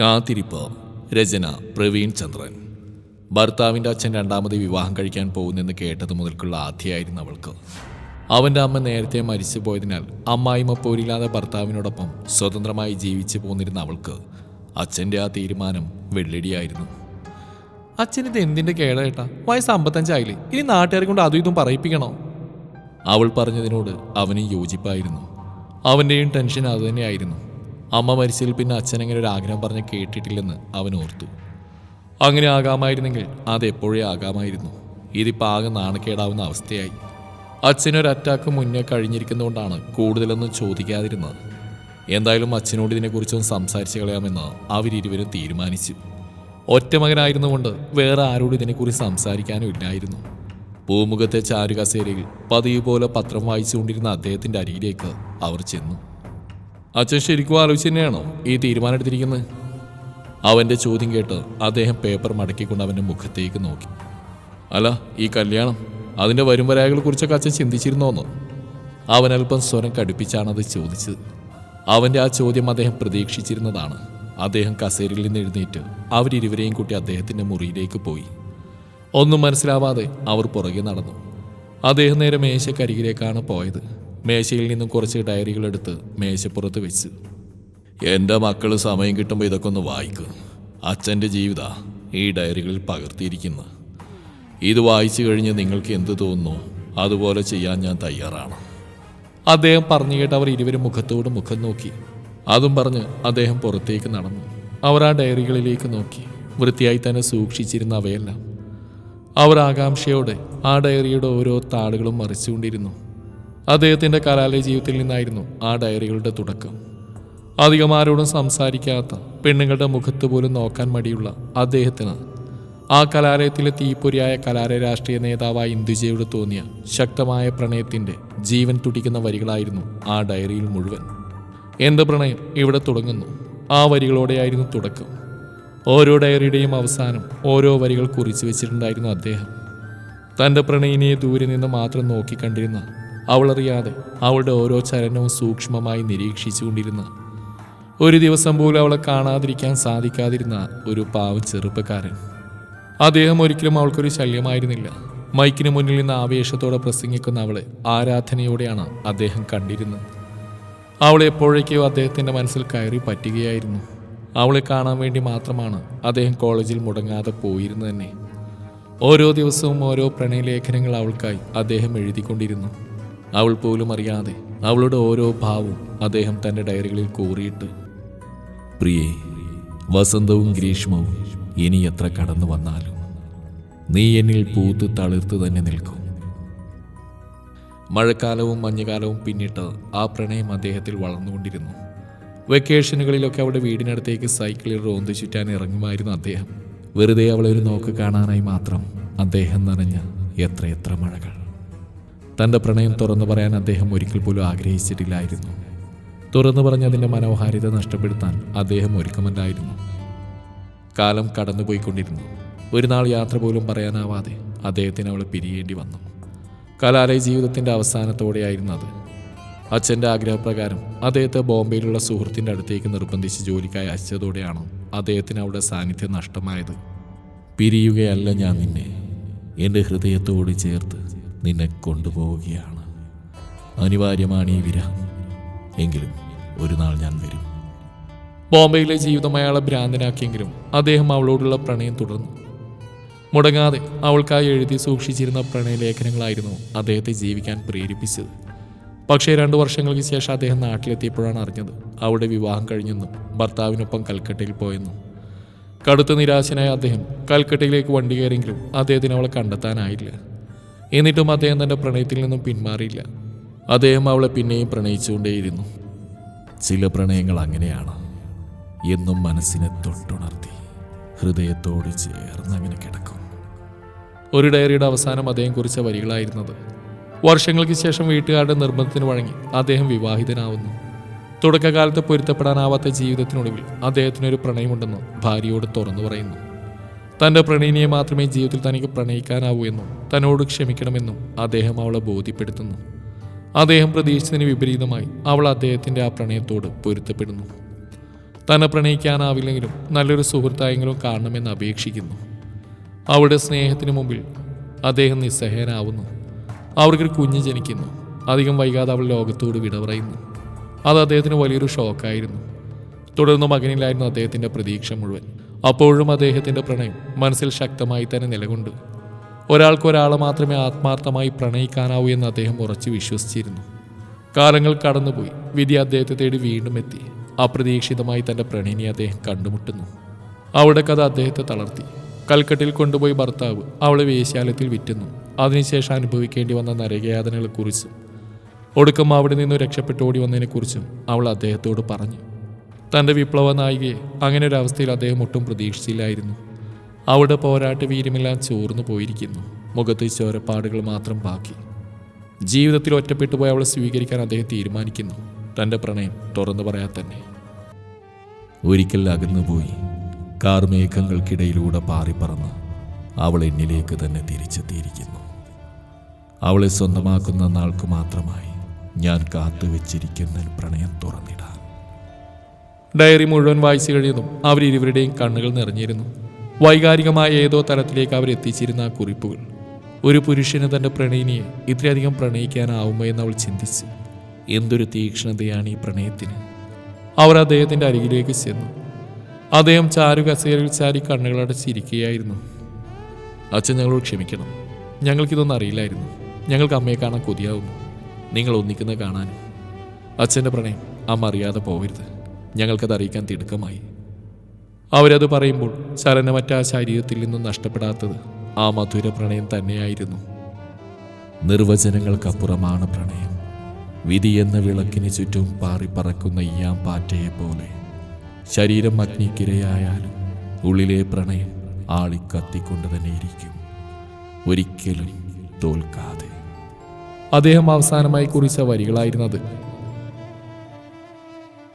കാത്തിരിപ്പ്. രചന പ്രവീൺ ചന്ദ്രൻ. ഭർത്താവിന്റെ അച്ഛൻ രണ്ടാമത് വിവാഹം കഴിക്കാൻ പോകുന്നെന്ന് കേട്ടത് മുതൽക്കുള്ള ആധിയായിരുന്നു അവൾക്ക്. അവന്റെ അമ്മ നേരത്തെ മരിച്ചു പോയതിനാൽ അമ്മായിമ്മ പോരില്ലാതെ ഭർത്താവിനോടൊപ്പം സ്വതന്ത്രമായി ജീവിച്ചു പോന്നിരുന്ന അവൾക്ക് അച്ഛന്റെ ആ തീരുമാനം വെള്ളടിയായിരുന്നു അച്ഛനിത് എന്തിന്റെ കേടേട്ടാ വയസ്സ് അമ്പത്തഞ്ചായില്ലേ? ഇനി നാട്ടുകാരെ കൊണ്ട് അതും ഇതും പറയിപ്പിക്കണോ? അവൾ പറഞ്ഞതിനോട് അവന് യോജിപ്പായിരുന്നു. അവന്റെയും ടെൻഷൻ അതുതന്നെയായിരുന്നു. അമ്മ മരിച്ചതിൽ പിന്നെ അച്ഛനങ്ങനെ ഒരു ആഗ്രഹം പറഞ്ഞ് കേട്ടിട്ടില്ലെന്ന് അവൻ ഓർത്തു. അങ്ങനെ ആകാമായിരുന്നെങ്കിൽ അതെപ്പോഴേ ആകാമായിരുന്നു. ഇതിപ്പോൾ ആകെ നാണക്കേടാവുന്ന അവസ്ഥയായി. അച്ഛനൊരു അറ്റാക്ക് മുന്നേ കഴിഞ്ഞിരിക്കുന്നതുകൊണ്ടാണ് കൂടുതലൊന്നും ചോദിക്കാതിരുന്നത്. എന്തായാലും അച്ഛനോട് ഇതിനെക്കുറിച്ചൊന്ന് സംസാരിച്ച് കളയാമെന്ന് അവരിരുവരും തീരുമാനിച്ചു. ഒറ്റ മകനായിരുന്നുകൊണ്ട് വേറെ ആരോടും ഇതിനെക്കുറിച്ച് സംസാരിക്കാനും ഇല്ലായിരുന്നു. പൂമുഖത്തെ ചാരുകസേരയിൽ പതിവ് പോലെ പത്രം വായിച്ചുകൊണ്ടിരുന്ന അദ്ദേഹത്തിന്റെ അരികിലേക്ക് അവർ ചെന്നു. അച്ഛൻ ശരിക്കും ആലോചിച്ച് തന്നെയാണോ ഈ തീരുമാനം എടുത്തിരിക്കുന്നത് അവന്റെ ചോദ്യം കേട്ട് അദ്ദേഹം പേപ്പർ മടക്കിക്കൊണ്ട് അവന്റെ മുഖത്തേക്ക് നോക്കി. അല്ല ഈ കല്യാണം അതിന്റെ വരും വരായകളെ കുറിച്ചൊക്കെ അച്ഛൻ ചിന്തിച്ചിരുന്നോന്നോ? അവൻ അല്പം സ്വരം കടുപ്പിച്ചാണ് അത് ചോദിച്ചത്. അവന്റെ ആ ചോദ്യം അദ്ദേഹം പ്രതീക്ഷിച്ചിരുന്നതാണ്. അദ്ദേഹം കസേരയിൽ നിന്ന് എഴുന്നേറ്റ് അവരിരുവരെയും കൂട്ടി അദ്ദേഹത്തിന്റെ മുറിയിലേക്ക് പോയി. ഒന്നും മനസ്സിലാവാതെ അവർ പുറകെ നടന്നു. അദ്ദേഹം നേരെ മേശക്കരികിലേക്കാണ് പോയത്. മേശയിൽ നിന്നും കുറച്ച് ഡയറികൾ എടുത്ത് മേശപ്പുറത്ത് വെച്ച്. എന്റെ മക്കൾ സമയം കിട്ടുമ്പോൾ ഇതൊക്കെ ഒന്ന് വായിക്കും. അച്ഛന്റെ ജീവിത ഈ ഡയറികളിൽ പകർത്തിയിരിക്കുന്നു. ഇത് വായിച്ചു കഴിഞ്ഞ് നിങ്ങൾക്ക് എന്ത് തോന്നുന്നു? അതുപോലെ ചെയ്യാൻ ഞാൻ തയ്യാറാണ്. അദ്ദേഹം പറഞ്ഞു കേട്ട് അവർ ഇരുവരും മുഖത്തോട് മുഖം നോക്കി. അതും പറഞ്ഞ് അദ്ദേഹം പുറത്തേക്ക് നടന്നു. അവർ ആ ഡയറികളിലേക്ക് നോക്കി. വൃത്തിയായി തന്നെ സൂക്ഷിച്ചിരുന്ന അവയെല്ലാം. അവർ ആകാംക്ഷയോടെ ആ ഡയറിയുടെ ഓരോ താളുകളും മറിച്ചുകൊണ്ടിരുന്നു. അദ്ദേഹത്തിന്റെ കലാലയ ജീവിതത്തിൽ നിന്നായിരുന്നു ആ ഡയറികളുടെ തുടക്കം. അധികം ആരോടും സംസാരിക്കാത്ത പെണ്ണുങ്ങളുടെ മുഖത്ത് പോലും നോക്കാൻ മടിയുള്ള അദ്ദേഹത്തിന് ആ കലാലയത്തിലെ തീപ്പൊരിയായ കലാലയ രാഷ്ട്രീയ നേതാവായ ഇന്ദുജയോട് തോന്നിയ ശക്തമായ പ്രണയത്തിന്റെ ജീവൻ തുടിക്കുന്ന വരികളായിരുന്നു ആ ഡയറിയിൽ മുഴുവൻ. എന്റെ പ്രണയം ഇവിടെ തുടങ്ങുന്നു? ആ വരികളോടെയായിരുന്നു തുടക്കം. ഓരോ ഡയറിയുടെയും അവസാനം ഓരോ വരികൾ കുറിച്ചു വെച്ചിട്ടുണ്ടായിരുന്നു അദ്ദേഹം. തന്റെ പ്രണയിനിയെ ദൂരെ നിന്ന് മാത്രം നോക്കിക്കണ്ടിരുന്ന അവളറിയാതെ അവളുടെ ഓരോ ചലനവും സൂക്ഷ്മമായി നിരീക്ഷിച്ചുകൊണ്ടിരുന്ന ഒരു ദിവസം പോലും അവളെ കാണാതിരിക്കാൻ സാധിക്കാതിരുന്ന ഒരു പാവ ചെറുപ്പക്കാരൻ. അദ്ദേഹം ഒരിക്കലും അവൾക്കൊരു ശല്യമായിരുന്നില്ല. മൈക്കിന് മുന്നിൽ നിന്ന് ആവേശത്തോടെ പ്രസംഗിക്കുന്ന അവളെ ആരാധനയോടെയാണ് അദ്ദേഹം കണ്ടിരുന്നത്. അവളെ എപ്പോഴേക്കോ അദ്ദേഹത്തിന്റെ മനസ്സിൽ കയറി പറ്റുകയായിരുന്നു. അവളെ കാണാൻ വേണ്ടി മാത്രമാണ് അദ്ദേഹം കോളേജിൽ മുടങ്ങാതെ പോയിരുന്നത് തന്നെ. ഓരോ ദിവസവും ഓരോ പ്രണയലേഖനങ്ങൾ അവൾക്കായി അദ്ദേഹം എഴുതിക്കൊണ്ടിരുന്നു. അവൾ പോലും അറിയാതെ അവളുടെ ഓരോ ഭാവവും അദ്ദേഹം തന്റെ ഡയറികളിൽ കൂറിയിട്ട് പ്രിയേ വസന്തവും ഗ്രീഷ്മവും ഇനി എത്ര കടന്നു വന്നാലും നീ എന്നിൽ പൂത്ത് തളിർത്ത് തന്നെ നിൽക്കും. മഴക്കാലവും മഞ്ഞുകാലവും പിന്നിട്ട് ആ പ്രണയം അദ്ദേഹത്തിൽ വളർന്നുകൊണ്ടിരുന്നു. വെക്കേഷനുകളിലൊക്കെ അവിടെ വീടിനടുത്തേക്ക് സൈക്കിളിൽ റോന്ത് ചുറ്റാൻ ഇറങ്ങുമായിരുന്നു അദ്ദേഹം. വെറുതെ അവളെ ഒരു നോക്ക് കാണാനായി മാത്രം അദ്ദേഹം നനഞ്ഞ എത്രയെത്ര മഴകൾ. തന്റെ പ്രണയം തുറന്നു പറയാൻ അദ്ദേഹം ഒരിക്കൽ പോലും ആഗ്രഹിച്ചിട്ടില്ലായിരുന്നു. തുറന്നു പറഞ്ഞതിന്റെ മനോഹാരിത നഷ്ടപ്പെടുത്താൻ അദ്ദേഹം ഒരുക്കമല്ലായിരുന്നു. കാലം കടന്നുപോയിക്കൊണ്ടിരുന്നു. ഒരു നാൾ യാത്ര പോലും പറയാനാവാതെ അദ്ദേഹത്തിന് അവൾ പിരിയേണ്ടി വന്നു. കലാലയ ജീവിതത്തിന്റെ അവസാനത്തോടെയായിരുന്നു അത്. അച്ഛന്റെ ആഗ്രഹപ്രകാരം അദ്ദേഹത്തെ ബോംബെയിലുള്ള സുഹൃത്തിന്റെ അടുത്തേക്ക് നിർബന്ധിച്ച് ജോലിക്കായി അയച്ചതോടെയാണ് അദ്ദേഹത്തിന് അവിടെ സാന്നിധ്യം നഷ്ടമായത്? പിരിയുകയല്ല ഞാൻ നിന്നെ. എന്റെ ഹൃദയത്തോട് ചേർത്ത് നിന്നെ കൊണ്ടുപോവുകയാണ്. അനിവാര്യമാണ് ഈ വിരഹം. എങ്കിലും ഒരു നാൾ ഞാൻ വരും. ബോംബെയിലെ ജീവിതം അയാളെ ഭ്രാന്തനാക്കിയെങ്കിലും അദ്ദേഹം അവളോടുള്ള പ്രണയം തുടർന്നു. മുടങ്ങാതെ അവൾക്കായി എഴുതി സൂക്ഷിച്ചിരുന്ന പ്രണയലേഖനങ്ങളായിരുന്നു അദ്ദേഹത്തെ ജീവിക്കാൻ പ്രേരിപ്പിച്ചത്. പക്ഷേ രണ്ടു വർഷങ്ങൾക്ക് ശേഷം അദ്ദേഹം നാട്ടിലെത്തിയപ്പോഴാണ് അറിഞ്ഞത് അവളുടെ വിവാഹം കഴിഞ്ഞെന്നും ഭർത്താവിനൊപ്പം കൽക്കട്ടയിൽ പോയെന്നും. കടുത്ത നിരാശനായ അദ്ദേഹം കൽക്കട്ടയിലേക്ക് വണ്ടി കയറിയെങ്കിലും അദ്ദേഹത്തിന് അവളെ കണ്ടെത്താനായില്ല. എന്നിട്ടും അദ്ദേഹം തന്റെ പ്രണയത്തിൽ നിന്നും പിന്മാറിയില്ല. അദ്ദേഹം അവളെ പിന്നെയും പ്രണയിച്ചുകൊണ്ടേയിരുന്നു. ചില പ്രണയങ്ങൾ അങ്ങനെയാണ്. എന്നും മനസ്സിനെ തൊട്ടുണർത്തി ഹൃദയത്തോട് ചേർന്ന് അങ്ങനെ കിടക്കും. ഒരു ഡയറിയുടെ അവസാനം അദ്ദേഹം കുറിച്ച വരികളായിരുന്നത്. വർഷങ്ങൾക്ക് ശേഷം വീട്ടുകാരുടെ നിർബന്ധത്തിന് വഴങ്ങി അദ്ദേഹം വിവാഹിതനാവുന്നു. തുടക്കകാലത്ത് പൊരുത്തപ്പെടാനാവാത്ത ജീവിതത്തിനൊടുവിൽ അദ്ദേഹത്തിനൊരു പ്രണയമുണ്ടെന്ന് ഭാര്യയോട് തുറന്നു പറയുന്നു. തന്റെ പ്രണയിനിയെ മാത്രമേ ജീവിതത്തിൽ തനിക്ക് പ്രണയിക്കാനാവൂ എന്നും തന്നോട് ക്ഷമിക്കണമെന്നും അദ്ദേഹം അവളെ ബോധ്യപ്പെടുത്തുന്നു. അദ്ദേഹം പ്രതീക്ഷിച്ചതിന് വിപരീതമായി അവൾ അദ്ദേഹത്തിന്റെ ആ പ്രണയത്തോട് പൊരുത്തപ്പെടുന്നു. തന്നെ പ്രണയിക്കാനാവില്ലെങ്കിലും നല്ലൊരു സുഹൃത്തായെങ്കിലും കാണണമെന്ന് അപേക്ഷിക്കുന്നു. അവളുടെ സ്നേഹത്തിന് മുമ്പിൽ അദ്ദേഹം നിസ്സഹേനാവുന്നു. അവർക്കൊരു കുഞ്ഞ് ജനിക്കുന്നു. അധികം വൈകാതെ അവൾ ലോകത്തോട് വിട പറയുന്നു. അത് അദ്ദേഹത്തിന് വലിയൊരു ഷോക്കായിരുന്നു. തുടർന്ന് മകനിലായിരുന്നു അദ്ദേഹത്തിന്റെ പ്രതീക്ഷ മുഴുവൻ. അപ്പോഴും അദ്ദേഹത്തിന്റെ പ്രണയം മനസ്സിൽ ശക്തമായി തന്നെ നിലകൊണ്ടു. ഒരാൾക്കൊരാളെ മാത്രമേ ആത്മാർത്ഥമായി പ്രണയിക്കാനാവൂ എന്ന് അദ്ദേഹം ഉറച്ചു വിശ്വസിച്ചിരുന്നു. കാലങ്ങൾ കടന്നുപോയി. വിധി അദ്ദേഹത്തെ തേടി വീണ്ടും എത്തി. അപ്രതീക്ഷിതമായി തന്റെ പ്രണയിനെ അദ്ദേഹം കണ്ടുമുട്ടുന്നു. അവിടെ കഥ അദ്ദേഹത്തെ തളർത്തി. കൽക്കട്ടിൽ കൊണ്ടുപോയി ഭർത്താവ് അവളെ വേശ്യാലയത്തിൽ വിറ്റുന്നു. അതിനുശേഷം അനുഭവിക്കേണ്ടി വന്ന നരകയാതനകളെക്കുറിച്ചും ഒടുക്കം അവിടെ നിന്ന് രക്ഷപ്പെട്ടോടി വന്നതിനെക്കുറിച്ചും അവൾ അദ്ദേഹത്തോട് പറഞ്ഞു. തന്റെ വിപ്ലവ നായികയെ അങ്ങനെ ഒരു അവസ്ഥയിൽ അദ്ദേഹം ഒട്ടും പ്രതീക്ഷിച്ചില്ലായിരുന്നു. അവിടെ പോരാട്ട വീര്യമെല്ലാം ചോർന്നു പോയിരിക്കുന്നു. മുഖത്ത് ചോരപ്പാടുകൾ മാത്രം ബാക്കി ജീവിതത്തിൽ ഒറ്റപ്പെട്ടു പോയി അവളെ സ്വീകരിക്കാൻ അദ്ദേഹം തീരുമാനിക്കുന്നു. തന്റെ പ്രണയം തുറന്നു പറയാൻ തന്നെ. ഒരിക്കൽ അകന്നുപോയി. കാർമേഘങ്ങൾക്കിടയിലൂടെ പാറിപ്പറന്ന് അവൾ എന്നിലേക്ക് തന്നെ തിരിച്ചെത്തിയിരിക്കുന്നു. അവളെ സ്വന്തമാക്കുന്ന നാൾക്ക് മാത്രമായി ഞാൻ കാത്തുവെച്ചിരിക്കുന്ന പ്രണയം തുറന്നിടാൻ ഡയറി മുഴുവൻ വായിച്ചു കഴിയുന്നു. അവരിരുവരുടെയും കണ്ണുകൾ നിറഞ്ഞിരുന്നു. വൈകാരികമായ ഏതോ തലത്തിലേക്ക് അവരെത്തിച്ചിരുന്ന ആ കുറിപ്പുകൾ. ഒരു പുരുഷന് തന്റെ പ്രണയിനിയെ ഇത്രയധികം പ്രണയിക്കാനാവുമോ എന്ന് അവൾ ചിന്തിച്ച്. എന്തൊരു തീക്ഷ്ണതയാണ് ഈ പ്രണയത്തിന്. അവർ അദ്ദേഹത്തിന്റെ അരികിലേക്ക് ചെന്നു. അദ്ദേഹം ചാരു ചാരി കണ്ണുകളടച്ചിരിക്കുകയായിരുന്നു അച്ഛൻ ഞങ്ങളോട് ക്ഷമിക്കണം. ഞങ്ങൾക്കിതൊന്നും അറിയില്ലായിരുന്നു. ഞങ്ങൾക്ക് അമ്മയെ കാണാൻ കൊതിയാവുന്നു. നിങ്ങൾ ഒന്നിക്കുന്നത് കാണാനും. അച്ഛന്റെ പ്രണയം അമ്മ അറിയാതെ പോകരുത് ഞങ്ങൾക്കത് അറിയിക്കാൻ തിടുക്കമായി. അവരത് പറയുമ്പോൾ ചലനമറ്റ ശരീരത്തിൽ നിന്നും നഷ്ടപ്പെടാത്തത് ആ മധുര പ്രണയം തന്നെയായിരുന്നു. നിർവചനങ്ങൾക്കപ്പുറമാണ് പ്രണയം. വിധി എന്ന വിളക്കിന് ചുറ്റും പാറിപ്പറക്കുന്ന ഇയാം പാറ്റയെ പോലെ. ശരീരം അഗ്നിക്കിരയായാലും ഉള്ളിലെ പ്രണയം ആളിക്കത്തിക്കൊണ്ട് തന്നെ ഇരിക്കും ഒരിക്കലും തോൽക്കാതെ. അദ്ദേഹം അവസാനമായി കുറിച്ച വരികളായിരുന്നത്